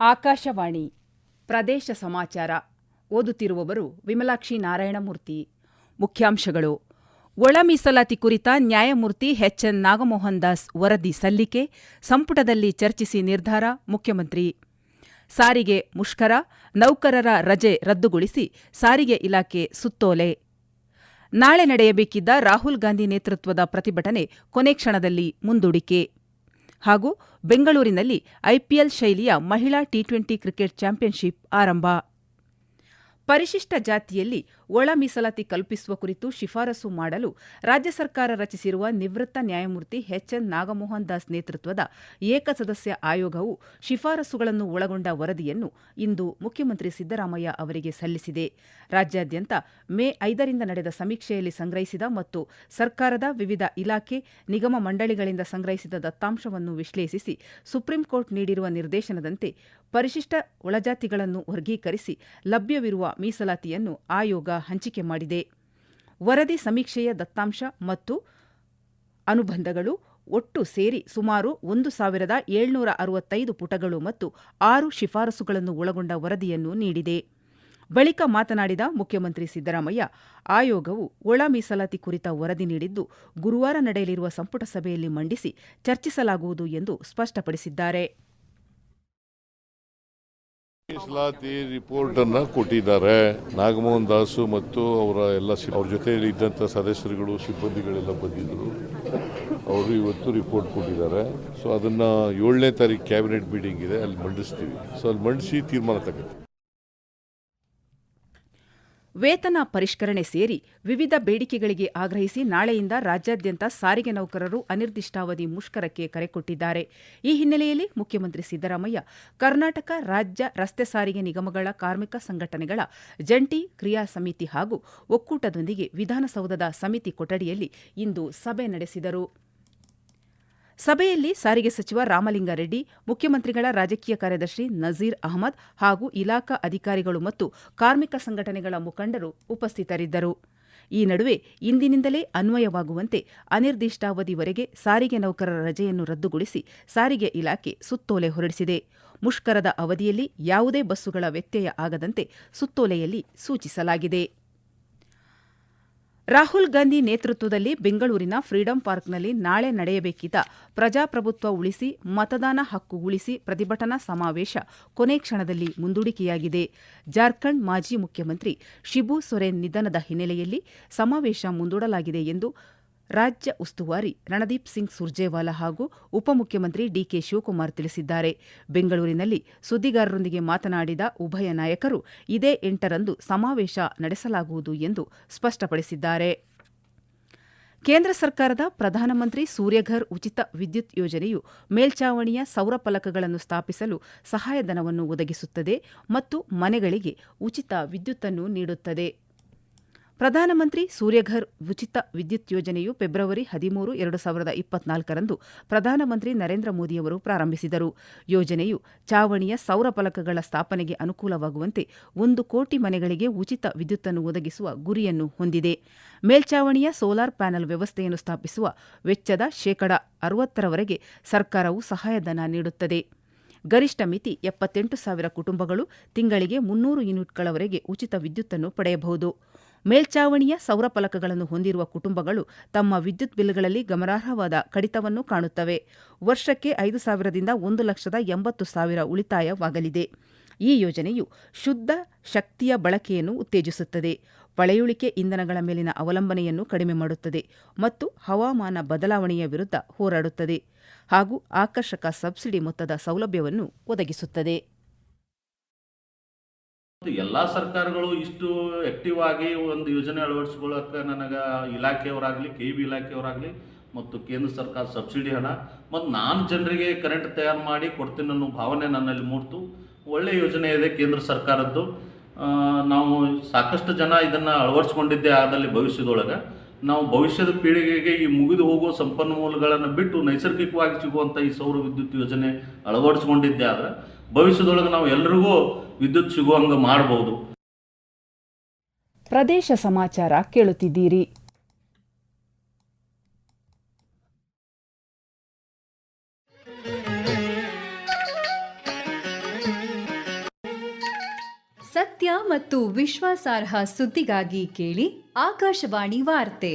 ಆಕಾಶವಾಣಿ ಪ್ರದೇಶ ಸಮಾಚಾರ. ಓದುತ್ತಿರುವವರು ವಿಮಲಾಕ್ಷಿ ನಾರಾಯಣಮೂರ್ತಿ. ಮುಖ್ಯಾಂಶಗಳು. ಒಳ ಮೀಸಲಾತಿ ಕುರಿತ ನ್ಯಾಯಮೂರ್ತಿ ಎಚ್ಎನ್ ನಾಗಮೋಹನ್ ದಾಸ್ ವರದಿ ಸಲ್ಲಿಕೆ, ಸಂಪುಟದಲ್ಲಿ ಚರ್ಚಿಸಿ ನಿರ್ಧಾರ, ಮುಖ್ಯಮಂತ್ರಿ. ಸಾರಿಗೆ ಮುಷ್ಕರ, ನೌಕರರ ರಜೆ ರದ್ದುಗೊಳಿಸಿ ಸಾರಿಗೆ ಇಲಾಖೆ ಸುತ್ತೋಲೆ. ನಾಳೆ ನಡೆಯಬೇಕಿದ್ದ ರಾಹುಲ್ ಗಾಂಧಿ ನೇತೃತ್ವದ ಪ್ರತಿಭಟನೆ ಕೊನೆ ಕ್ಷಣದಲ್ಲಿ ಮುಂದೂಡಿಕೆ. ಹಾಗೂ ಬೆಂಗಳೂರಿನಲ್ಲಿ ಐಪಿಎಲ್ ಶೈಲಿಯ ಮಹಿಳಾ ಟಿ ಟ್ವೆಂಟಿ ಕ್ರಿಕೆಟ್ ಚಾಂಪಿಯನ್ಶಿಪ್ ಆರಂಭ. ಪರಿಶಿಷ್ಟ ಜಾತಿಯಲ್ಲಿ ಒಳ ಮೀಸಲಾತಿ ಕಲ್ಪಿಸುವ ಕುರಿತು ಶಿಫಾರಸು ಮಾಡಲು ರಾಜ್ಯ ಸರ್ಕಾರ ರಚಿಸಿರುವ ನಿವೃತ್ತ ನ್ಯಾಯಮೂರ್ತಿ ಎಚ್ಎನ್ ನಾಗಮೋಹನ್ ದಾಸ್ ನೇತೃತ್ವದ ಏಕಸದಸ್ಯ ಆಯೋಗವು ಶಿಫಾರಸುಗಳನ್ನು ಒಳಗೊಂಡ ವರದಿಯನ್ನು ಇಂದು ಮುಖ್ಯಮಂತ್ರಿ ಸಿದ್ದರಾಮಯ್ಯ ಅವರಿಗೆ ಸಲ್ಲಿಸಿದೆ. ರಾಜ್ಯಾದ್ಯಂತ ಮೇ ಐದರಿಂದ ನಡೆದ ಸಮೀಕ್ಷೆಯಲ್ಲಿ ಸಂಗ್ರಹಿಸಿದ ಮತ್ತು ಸರ್ಕಾರದ ವಿವಿಧ ಇಲಾಖೆ, ನಿಗಮ ಮಂಡಳಿಗಳಿಂದ ಸಂಗ್ರಹಿಸಿದ ದತ್ತಾಂಶವನ್ನು ವಿಶ್ಲೇಷಿಸಿ ಸುಪ್ರೀಂಕೋರ್ಟ್ ನೀಡಿರುವ ನಿರ್ದೇಶನದಂತೆ ಪರಿಶಿಷ್ಟ ಒಳಜಾತಿಗಳನ್ನು ವರ್ಗೀಕರಿಸಿ ಲಭ್ಯವಿರುವ ಮೀಸಲಾತಿಯನ್ನು ಆಯೋಗ ಹಂಚಿಕೆ ಮಾಡಿದೆ. ವರದಿ ಸಮೀಕ್ಷೆಯ ದತ್ತಾಂಶ ಮತ್ತು ಅನುಬಂಧಗಳು ಒಟ್ಟು ಸೇರಿ ಸುಮಾರು ಒಂದು ಸಾವಿರದ ಏಳ್ನೂರ ಅರವತ್ತೈದು ಪುಟಗಳು ಮತ್ತು ಆರು ಶಿಫಾರಸುಗಳನ್ನು ಒಳಗೊಂಡ ವರದಿಯನ್ನು ನೀಡಿದೆ. ಬಳಿಕ ಮಾತನಾಡಿದ ಮುಖ್ಯಮಂತ್ರಿ ಸಿದ್ದರಾಮಯ್ಯ, ಆಯೋಗವು ಒಳ ಮೀಸಲಾತಿ ಕುರಿತ ವರದಿ ನೀಡಿದ್ದು ಗುರುವಾರ ನಡೆಯಲಿರುವ ಸಂಪುಟ ಸಭೆಯಲ್ಲಿ ಮಂಡಿಸಿ ಚರ್ಚಿಸಲಾಗುವುದು ಎಂದು ಸ್ಪಷ್ಟಪಡಿಸಿದ್ದಾರೆ. ಮೀಸಲಾತಿ ರಿಪೋರ್ಟ್ ಅನ್ನ ಕೊಟ್ಟಿದ್ದಾರೆ. ನಾಗಮೋಹನ್ ದಾಸು ಮತ್ತು ಅವರ ಎಲ್ಲ ಅವ್ರ ಜೊತೆಯಲ್ಲಿ ಇದ್ದಂಥ ಸದಸ್ಯರುಗಳು, ಸಿಬ್ಬಂದಿಗಳೆಲ್ಲ ಬಂದಿದ್ರು ಅವರು ಇವತ್ತು ರಿಪೋರ್ಟ್ ಕೊಟ್ಟಿದ್ದಾರೆ. ಸೊ ಅದನ್ನ ಏಳನೇ ತಾರೀಕು ಕ್ಯಾಬಿನೆಟ್ ಮೀಟಿಂಗ್ ಇದೆ. ಅಲ್ಲಿ ಮಂಡಿಸ್ತೀವಿ. ಸೊ ಅಲ್ಲಿ ಮಂಡಿಸಿ ತೀರ್ಮಾನ ತಗೋತೀವಿ. ವೇತನ ಪರಿಷ್ಕರಣೆ ಸೇರಿ ವಿವಿಧ ಬೇಡಿಕೆಗಳಿಗೆ ಆಗ್ರಹಿಸಿ ನಾಳೆಯಿಂದ ರಾಜ್ಯಾದ್ಯಂತ ಸಾರಿಗೆ ನೌಕರರು ಅನಿರ್ದಿಷ್ಟಾವಧಿ ಮುಷ್ಕರಕ್ಕೆ ಕರೆ ಕೊಟ್ಟಿದ್ದಾರೆ. ಈ ಹಿನ್ನೆಲೆಯಲ್ಲಿ ಮುಖ್ಯಮಂತ್ರಿ ಸಿದ್ದರಾಮಯ್ಯ ಕರ್ನಾಟಕ ರಾಜ್ಯ ರಸ್ತೆ ಸಾರಿಗೆ ನಿಗಮಗಳ ಕಾರ್ಮಿಕ ಸಂಘಟನೆಗಳ ಜಂಟಿ ಕ್ರಿಯಾ ಸಮಿತಿ ಹಾಗೂ ಒಕ್ಕೂಟದೊಂದಿಗೆ ವಿಧಾನಸೌಧದ ಸಮಿತಿ ಕೊಠಡಿಯಲ್ಲಿ ಇಂದು ಸಭೆ ನಡೆಸಿದರು. ಸಭೆಯಲ್ಲಿ ಸಾರಿಗೆ ಸಚಿವ ರಾಮಲಿಂಗಾರೆಡ್ಡಿ, ಮುಖ್ಯಮಂತ್ರಿಗಳ ರಾಜಕೀಯ ಕಾರ್ಯದರ್ಶಿ ನಜೀರ್ ಅಹಮದ್ ಹಾಗೂ ಇಲಾಖಾ ಅಧಿಕಾರಿಗಳು ಮತ್ತು ಕಾರ್ಮಿಕ ಸಂಘಟನೆಗಳ ಮುಖಂಡರು ಉಪಸ್ಥಿತರಿದ್ದರು. ಈ ನಡುವೆ ಇಂದಿನಿಂದಲೇ ಅನ್ವಯವಾಗುವಂತೆ ಅನಿರ್ದಿಷ್ಟಾವಧಿವರೆಗೆ ಸಾರಿಗೆ ನೌಕರರ ರಜೆಯನ್ನು ರದ್ದುಗೊಳಿಸಿ ಸಾರಿಗೆ ಇಲಾಖೆ ಸುತ್ತೋಲೆ ಹೊರಡಿಸಿದೆ. ಮುಷ್ಕರದ ಅವಧಿಯಲ್ಲಿ ಯಾವುದೇ ಬಸ್ಸುಗಳ ವ್ಯತ್ಯಯ ಆಗದಂತೆ ಸುತ್ತೋಲೆಯಲ್ಲಿ ಸೂಚಿಸಲಾಗಿದೆ. ರಾಹುಲ್ ಗಾಂಧಿ ನೇತೃತ್ವದಲ್ಲಿ ಬೆಂಗಳೂರಿನ ಫ್ರೀಡಂ ಪಾರ್ಕ್ನಲ್ಲಿ ನಾಳೆ ನಡೆಯಬೇಕಿದ್ದ ಪ್ರಜಾಪ್ರಭುತ್ವ ಉಳಿಸಿ, ಮತದಾನ ಹಕ್ಕು ಉಳಿಸಿ ಪ್ರತಿಭಟನಾ ಸಮಾವೇಶ ಕೊನೆ ಕ್ಷಣದಲ್ಲಿ ಮುಂದೂಡಿಕೆಯಾಗಿದೆ. ಜಾರ್ಖಂಡ್ ಮಾಜಿ ಮುಖ್ಯಮಂತ್ರಿ ಶಿಬು ಸೊರೆನ್ ನಿಧನದ ಹಿನ್ನೆಲೆಯಲ್ಲಿ ಸಮಾವೇಶ ಮುಂದೂಡಲಾಗಿದೆ ಎಂದು ರಾಜ್ಯ ಉಸ್ತುವಾರಿ ರಣದೀಪ್ ಸಿಂಗ್ ಸುರ್ಜೇವಾಲಾ ಹಾಗೂ ಉಪಮುಖ್ಯಮಂತ್ರಿ ಡಿಕೆ ಶಿವಕುಮಾರ್ ತಿಳಿಸಿದ್ದಾರೆ. ಬೆಂಗಳೂರಿನಲ್ಲಿ ಸುದ್ದಿಗಾರರೊಂದಿಗೆ ಮಾತನಾಡಿದ ಉಭಯ ನಾಯಕರು, ಇದೇ ಎಂಟರಂದು ಸಮಾವೇಶ ನಡೆಸಲಾಗುವುದು ಎಂದು ಸ್ಪಷ್ಟಪಡಿಸಿದ್ದಾರೆ. ಕೇಂದ್ರ ಸರ್ಕಾರದ ಪ್ರಧಾನಮಂತ್ರಿ ಸೂರ್ಯಘರ್ ಉಚಿತ ವಿದ್ಯುತ್ ಯೋಜನೆಯು ಮೇಲ್ಚಾವಣಿಯ ಸೌರ ಫಲಕಗಳನ್ನು ಸ್ಥಾಪಿಸಲು ಸಹಾಯಧನವನ್ನು ಒದಗಿಸುತ್ತದೆ ಮತ್ತು ಮನೆಗಳಿಗೆ ಉಚಿತ ವಿದ್ಯುತ್ತನ್ನು ನೀಡುತ್ತದೆ. ಪ್ರಧಾನಮಂತ್ರಿ ಸೂರ್ಯಘರ್ ಉಚಿತ ವಿದ್ಯುತ್ ಯೋಜನೆಯು ಫೆಬ್ರವರಿ ಹದಿಮೂರು, ಎರಡು ಸಾವಿರದ ಇಪ್ಪತ್ನಾಲ್ಕರಂದು ಪ್ರಧಾನಮಂತ್ರಿ ನರೇಂದ್ರ ಮೋದಿಯವರು ಪ್ರಾರಂಭಿಸಿದರು. ಯೋಜನೆಯು ಚಾವಣಿಯ ಸೌರ ಫಲಕಗಳ ಸ್ಥಾಪನೆಗೆ ಅನುಕೂಲವಾಗುವಂತೆ ಒಂದು ಕೋಟಿ ಮನೆಗಳಿಗೆ ಉಚಿತ ವಿದ್ಯುತ್ತನ್ನು ಒದಗಿಸುವ ಗುರಿಯನ್ನು ಹೊಂದಿದೆ. ಮೇಲ್ಚಾವಣಿಯ ಸೋಲಾರ್ ಪ್ಯಾನೆಲ್ ವ್ಯವಸ್ಥೆಯನ್ನು ಸ್ಥಾಪಿಸುವ ವೆಚ್ಚದ ಶೇಕಡ ಅರವತ್ತರವರೆಗೆ ಸರ್ಕಾರವು ಸಹಾಯಧನ ನೀಡುತ್ತದೆ. ಗರಿಷ್ಠ ಮಿತಿ ಎಪ್ಪತ್ತೆಂಟು ಸಾವಿರ ಕುಟುಂಬಗಳು ತಿಂಗಳಿಗೆ ಮುನ್ನೂರು ಯೂನಿಟ್ಗಳವರೆಗೆ ಉಚಿತ ವಿದ್ಯುತ್ತನ್ನು ಪಡೆಯಬಹುದು. ಮೇಲ್ಚಾವಣಿಯ ಸೌರ ಫಲಕಗಳನ್ನು ಹೊಂದಿರುವ ಕುಟುಂಬಗಳು ತಮ್ಮ ವಿದ್ಯುತ್ ಬಿಲ್ಗಳಲ್ಲಿ ಗಮನಾರ್ಹವಾದ ಕಡಿತವನ್ನು ಕಾಣುತ್ತವೆ. ವರ್ಷಕ್ಕೆ ಐದು ಸಾವಿರದಿಂದ ಒಂದು ಲಕ್ಷದ ಎಂಬತ್ತು ಸಾವಿರ ಉಳಿತಾಯವಾಗಲಿದೆ. ಈ ಯೋಜನೆಯು ಶುದ್ಧ ಶಕ್ತಿಯ ಬಳಕೆಯನ್ನು ಉತ್ತೇಜಿಸುತ್ತದೆ. ಪಳೆಯುಳಿಕೆ ಇಂಧನಗಳ ಮೇಲಿನ ಅವಲಂಬನೆಯನ್ನು ಕಡಿಮೆ ಮಾಡುತ್ತದೆ ಮತ್ತು ಹವಾಮಾನ ಬದಲಾವಣೆಯ ವಿರುದ್ಧ ಹೋರಾಡುತ್ತದೆ ಹಾಗೂ ಆಕರ್ಷಕ ಸಬ್ಸಿಡಿ ಮೊತ್ತದ ಸೌಲಭ್ಯವನ್ನು ಒದಗಿಸುತ್ತದೆ. ಎಲ್ಲ ಸರ್ಕಾರಗಳು ಇಷ್ಟು ಆಕ್ಟಿವ್ ಆಗಿ ಒಂದು ಯೋಜನೆ ಅಳವಡಿಸ್ಕೊಳ್ಳೋಕೆ ನನಗೆ ಇಲಾಖೆಯವರಾಗಲಿ ಕೆ ಬಿ ಇಲಾಖೆಯವರಾಗಲಿ ಮತ್ತು ಕೇಂದ್ರ ಸರ್ಕಾರ ಸಬ್ಸಿಡಿ ಹಣ ಮತ್ತು ನಾನು ಜನರಿಗೆ ಕರೆಂಟ್ ತಯಾರು ಮಾಡಿ ಕೊಡ್ತೀನಿ ಅನ್ನೋ ಭಾವನೆ ನನ್ನಲ್ಲಿ ಮೂಡ್ತು. ಒಳ್ಳೆಯ ಯೋಜನೆ ಇದೆ ಕೇಂದ್ರ ಸರ್ಕಾರದ್ದು. ನಾವು ಸಾಕಷ್ಟು ಜನ ಇದನ್ನು ಅಳವಡಿಸ್ಕೊಂಡಿದ್ದೆ ಆದಲ್ಲಿ ಭವಿಷ್ಯದೊಳಗೆ. ನಾವು ಭವಿಷ್ಯದ ಪೀಳಿಗೆಗೆ ಈ ಮುಗಿದು ಹೋಗುವ ಸಂಪನ್ಮೂಲಗಳನ್ನು ಬಿಟ್ಟು ನೈಸರ್ಗಿಕವಾಗಿ ಸಿಗುವಂಥ ಈ ಸೌರ ವಿದ್ಯುತ್ ಯೋಜನೆ ಅಳವಡಿಸ್ಕೊಂಡಿದ್ದೆ ಆದರೆ ಭವಿಷ್ಯದೊಳಗೆ ನಾವು ಎಲ್ರಿಗೂ ವಿದ್ಯುತ್ ಸಿಗುವಂಗೆ ಮಾಡಬಹುದು ಪ್ರದೇಶ ಸಮಾಚಾರ ಕೇಳುತ್ತಿದ್ದೀರಿ. ಸತ್ಯ ಮತ್ತು ವಿಶ್ವಾಸಾರ್ಹ ಸುದ್ದಿಗಾಗಿ ಕೇಳಿ ಆಕಾಶವಾಣಿ ವಾರ್ತೆ.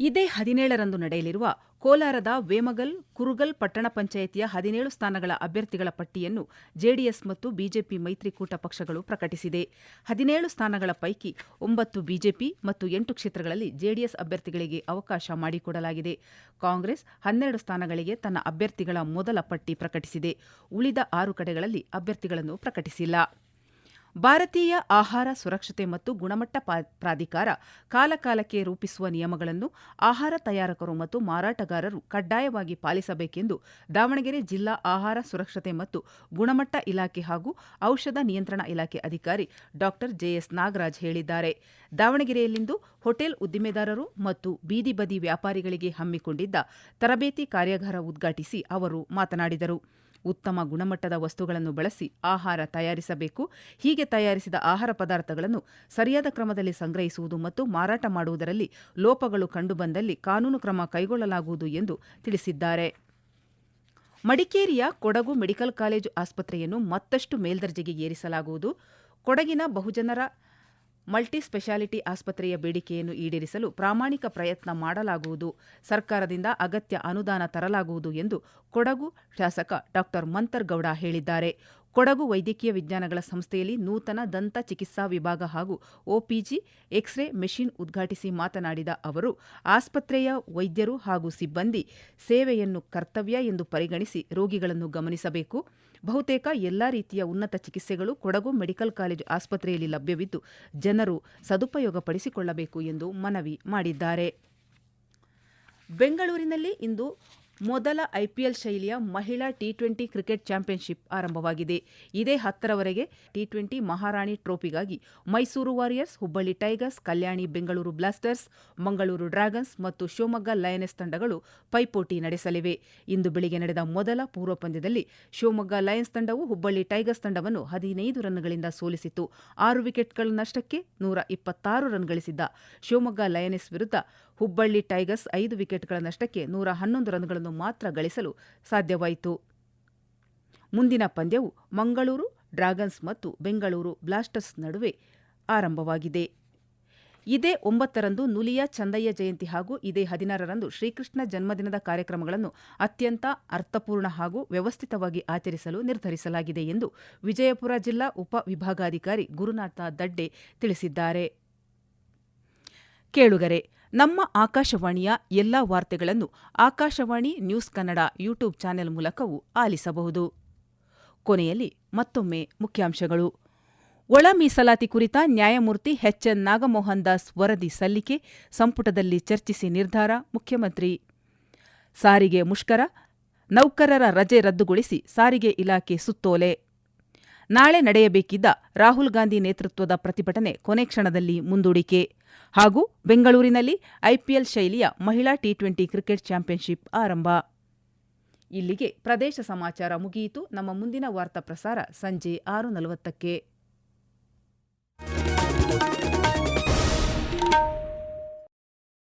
ಇದೇ ಹದಿನೇಳರಂದು ನಡೆಯಲಿರುವ ಕೋಲಾರದ ವೇಮಗಲ್ ಕುರುಗಲ್ ಪಟ್ಟಣ ಪಂಚಾಯಿತಿಯ ಹದಿನೇಳು ಸ್ಥಾನಗಳ ಅಭ್ಯರ್ಥಿಗಳ ಪಟ್ಟಿಯನ್ನು ಜೆಡಿಎಸ್ ಮತ್ತು ಬಿಜೆಪಿ ಮೈತ್ರಿಕೂಟ ಪಕ್ಷಗಳು ಪ್ರಕಟಿಸಿದೆ. ಹದಿನೇಳು ಸ್ಥಾನಗಳ ಪೈಕಿ ಒಂಬತ್ತು ಬಿಜೆಪಿ ಮತ್ತು ಎಂಟು ಕ್ಷೇತ್ರಗಳಲ್ಲಿ ಜೆಡಿಎಸ್ ಅಭ್ಯರ್ಥಿಗಳಿಗೆ ಅವಕಾಶ ಮಾಡಿಕೊಡಲಾಗಿದೆ. ಕಾಂಗ್ರೆಸ್ ಹನ್ನೆರಡು ಸ್ಥಾನಗಳಿಗೆ ತನ್ನ ಅಭ್ಯರ್ಥಿಗಳ ಮೊದಲ ಪಟ್ಟಿ ಪ್ರಕಟಿಸಿದೆ. ಉಳಿದ ಆರು ಕಡೆಗಳಲ್ಲಿ ಅಭ್ಯರ್ಥಿಗಳನ್ನು ಪ್ರಕಟಿಸಿಲ್ಲ. ಭಾರತೀಯ ಆಹಾರ ಸುರಕ್ಷತೆ ಮತ್ತು ಗುಣಮಟ್ಟ ಪ್ರಾಧಿಕಾರ ಕಾಲಕಾಲಕ್ಕೆ ರೂಪಿಸುವ ನಿಯಮಗಳನ್ನು ಆಹಾರ ತಯಾರಕರು ಮತ್ತು ಮಾರಾಟಗಾರರು ಕಡ್ಡಾಯವಾಗಿ ಪಾಲಿಸಬೇಕೆಂದು ದಾವಣಗೆರೆ ಜಿಲ್ಲಾ ಆಹಾರ ಸುರಕ್ಷತೆ ಮತ್ತು ಗುಣಮಟ್ಟ ಇಲಾಖೆ ಹಾಗೂ ಔಷಧ ನಿಯಂತ್ರಣ ಇಲಾಖೆ ಅಧಿಕಾರಿ ಡಾ ಜೆಎಸ್ ನಾಗರಾಜ್ ಹೇಳಿದ್ದಾರೆ. ದಾವಣಗೆರೆಯಲ್ಲಿಂದು ಹೋಟೆಲ್ ಉದ್ದಿಮೆದಾರರು ಮತ್ತು ಬೀದಿ ಬದಿ ವ್ಯಾಪಾರಿಗಳಿಗೆ ಹಮ್ಮಿಕೊಂಡಿದ್ದ ತರಬೇತಿ ಕಾರ್ಯಾಗಾರ ಉದ್ಘಾಟಿಸಿ ಅವರು ಮಾತನಾಡಿದರು. ಉತ್ತಮ ಗುಣಮಟ್ಟದ ವಸ್ತುಗಳನ್ನು ಬಳಸಿ ಆಹಾರ ತಯಾರಿಸಬೇಕು. ಹೀಗೆ ತಯಾರಿಸಿದ ಆಹಾರ ಪದಾರ್ಥಗಳನ್ನು ಸರಿಯಾದ ಕ್ರಮದಲ್ಲಿ ಸಂಗ್ರಹಿಸುವುದು ಮತ್ತು ಮಾರಾಟ ಮಾಡುವುದರಲ್ಲಿ ಲೋಪಗಳು ಕಂಡುಬಂದಲ್ಲಿ ಕಾನೂನು ಕ್ರಮ ಕೈಗೊಳ್ಳಲಾಗುವುದು ಎಂದು ತಿಳಿಸಿದ್ದಾರೆ. ಮಡಿಕೇರಿಯ ಕೊಡಗು ಮೆಡಿಕಲ್ ಕಾಲೇಜು ಆಸ್ಪತ್ರೆಯನ್ನು ಮತ್ತಷ್ಟು ಮೇಲ್ದರ್ಜೆಗೆ ಏರಿಸಲಾಗುವುದು. ಕೊಡಗಿನ ಬಹುಜನರ ಮಲ್ಟಿ ಸ್ಪೆಷಾಲಿಟಿ ಆಸ್ಪತ್ರೆಯ ಬೇಡಿಕೆಯನ್ನು ಈಡೇರಿಸಲು ಪ್ರಾಮಾಣಿಕ ಪ್ರಯತ್ನ ಮಾಡಲಾಗುವುದು. ಸರ್ಕಾರದಿಂದ ಅಗತ್ಯ ಅನುದಾನ ತರಲಾಗುವುದು ಎಂದು ಕೊಡಗು ಶಾಸಕ ಡಾ ಮಂತರ್ಗೌಡ ಹೇಳಿದ್ದಾರೆ. ಕೊಡಗು ವೈದ್ಯಕೀಯ ವಿಜ್ಞಾನಗಳ ಸಂಸ್ಥೆಯಲ್ಲಿ ನೂತನ ದಂತ ಚಿಕಿತ್ಸಾ ವಿಭಾಗ ಹಾಗೂ ಒಪಿಜಿ ಎಕ್ಸ್ರೇ ಮೆಷಿನ್ ಉದ್ಘಾಟಿಸಿ ಮಾತನಾಡಿದ ಅವರು, ಆಸ್ಪತ್ರೆಯ ವೈದ್ಯರು ಹಾಗೂ ಸಿಬ್ಬಂದಿ ಸೇವೆಯನ್ನು ಕರ್ತವ್ಯ ಎಂದು ಪರಿಗಣಿಸಿ ರೋಗಿಗಳನ್ನು ಗಮನಿಸಬೇಕು. ಬಹುತೇಕ ಎಲ್ಲ ರೀತಿಯ ಉನ್ನತ ಚಿಕಿತ್ಸೆಗಳು ಕೊಡಗು ಮೆಡಿಕಲ್ ಕಾಲೇಜು ಆಸ್ಪತ್ರೆಯಲ್ಲಿ ಲಭ್ಯವಿದ್ದು ಜನರು ಸದುಪಯೋಗಪಡಿಸಿಕೊಳ್ಳಬೇಕು ಎಂದು ಮನವಿ ಮಾಡಿದ್ದಾರೆ. ಬೆಂಗಳೂರಿನಲ್ಲಿ ಇಂದು ಮೊದಲ ಐಪಿಎಲ್ ಶೈಲಿಯ ಮಹಿಳಾ ಟಿ ಟ್ವೆಂಟಿ ಕ್ರಿಕೆಟ್ ಚಾಂಪಿಯನ್ಶಿಪ್ ಆರಂಭವಾಗಿದೆ. ಇದೇ ಹತ್ತರವರೆಗೆ T twenty Maharani ಟ್ರೋಫಿಗಾಗಿ Mysuru warriors, Hubballi tigers, Kalyani Bengaluru blasters, Mangaluru dragons ಮತ್ತು ಶಿವಮೊಗ್ಗ ಲಯನೆಸ್ ತಂಡಗಳು ಪೈಪೋಟಿ ನಡೆಸಲಿವೆ. ಇಂದು ಬೆಳಿಗ್ಗೆ ನಡೆದ ಮೊದಲ ಪೂರ್ವ ಪಂದ್ಯದಲ್ಲಿ ಶಿವಮೊಗ್ಗ ಲಯನ್ಸ್ ತಂಡವು ಹುಬ್ಬಳ್ಳಿ ಟೈಗರ್ಸ್ ತಂಡವನ್ನು ಹದಿನೈದು ರನ್ಗಳಿಂದ ಸೋಲಿಸಿತು ಆರು ವಿಕೆಟ್ಗಳ ನಷ್ಟಕ್ಕೆ ನೂರ ಇಪ್ಪತ್ತಾರು ರನ್ ಗಳಿಸಿದ್ದ ಶಿವಮೊಗ್ಗ ಲಯನೆಸ್ ವಿರುದ್ಧ ಹುಬ್ಬಳ್ಳಿ ಟೈಗರ್ಸ್ ಐದು ವಿಕೆಟ್ಗಳ ನಷ್ಟಕ್ಕೆ ನೂರ ಹನ್ನೊಂದು ರನ್ಗಳನ್ನು ಮಾತ್ರ ಗಳಿಸಲು ಸಾಧ್ಯವಾಯಿತು. ಮುಂದಿನ ಪಂದ್ಯವು ಮಂಗಳೂರು ಡ್ರಾಗನ್ಸ್ ಮತ್ತು ಬೆಂಗಳೂರು ಬ್ಲಾಸ್ಟರ್ಸ್ ನಡುವೆ ಆರಂಭವಾಗಿದೆ. ಇದೇ ಒಂಬತ್ತರಂದು ನುಲಿಯ ಚಂದಯ್ಯ ಜಯಂತಿ ಹಾಗೂ ಇದೇ ಹದಿನಾರರಂದು ಶ್ರೀಕೃಷ್ಣ ಜನ್ಮದಿನದ ಕಾರ್ಯಕ್ರಮಗಳನ್ನು ಅತ್ಯಂತ ಅರ್ಥಪೂರ್ಣ ಹಾಗೂ ವ್ಯವಸ್ಥಿತವಾಗಿ ಆಚರಿಸಲು ನಿರ್ಧರಿಸಲಾಗಿದೆ ಎಂದು ವಿಜಯಪುರ ಜಿಲ್ಲಾ ಉಪ ವಿಭಾಗಾಧಿಕಾರಿ ಗುರುನಾಥ ದಡ್ಡೆ ತಿಳಿಸಿದ್ದಾರೆ. ಕೇಳುಗರೆ ನಮ್ಮ ಆಕಾಶವಾಣಿಯ ಎಲ್ಲಾ ವಾರ್ತೆಗಳನ್ನು Akashvani news Kannada YouTube channel ಮೂಲಕವೂ ಆಲಿಸಬಹುದು. ಕೊನೆಯಲ್ಲಿ ಮತ್ತೊಮ್ಮೆ ಮುಖ್ಯಾಂಶಗಳು. ಒಳ ಮೀಸಲಾತಿ ಕುರಿತ ನ್ಯಾಯಮೂರ್ತಿ ಎಚ್ಎನ್ ನಾಗಮೋಹನ್ ದಾಸ್ ವರದಿ ಸಲ್ಲಿಕೆ, ಸಂಪುಟದಲ್ಲಿ ಚರ್ಚಿಸಿ ನಿರ್ಧಾರ, ಮುಖ್ಯಮಂತ್ರಿ. ಸಾರಿಗೆ ಮುಷ್ಕರ, ನೌಕರರ ರಜೆ ರದ್ದುಗೊಳಿಸಿ ಸಾರಿಗೆ ಇಲಾಖೆ ಸುತ್ತೋಲೆ. ನಾಳೆ ನಡೆಯಬೇಕಿದ್ದ ರಾಹುಲ್ ಗಾಂಧಿ ನೇತೃತ್ವದ ಪ್ರತಿಭಟನೆ ಕೊನೆ ಕ್ಷಣದಲ್ಲಿ ಮುಂದೂಡಿಕೆ. ಹಾಗೂ ಬೆಂಗಳೂರಿನಲ್ಲಿ ಐಪಿಎಲ್ ಶೈಲಿಯ ಮಹಿಳಾ ಟಿ ಟ್ವೆಂಟಿ ಕ್ರಿಕೆಟ್ ಚಾಂಪಿಯನ್ಶಿಪ್ ಆರಂಭ. ಇಲ್ಲಿಗೆ ಪ್ರದೇಶ ಸಮಾಚಾರ ಮುಗಿಯಿತು. ನಮ್ಮ ಮುಂದಿನ ವಾರ್ತಾ ಪ್ರಸಾರ ಸಂಜೆ ಆರು ನಲವತ್ತಕ್ಕೆ.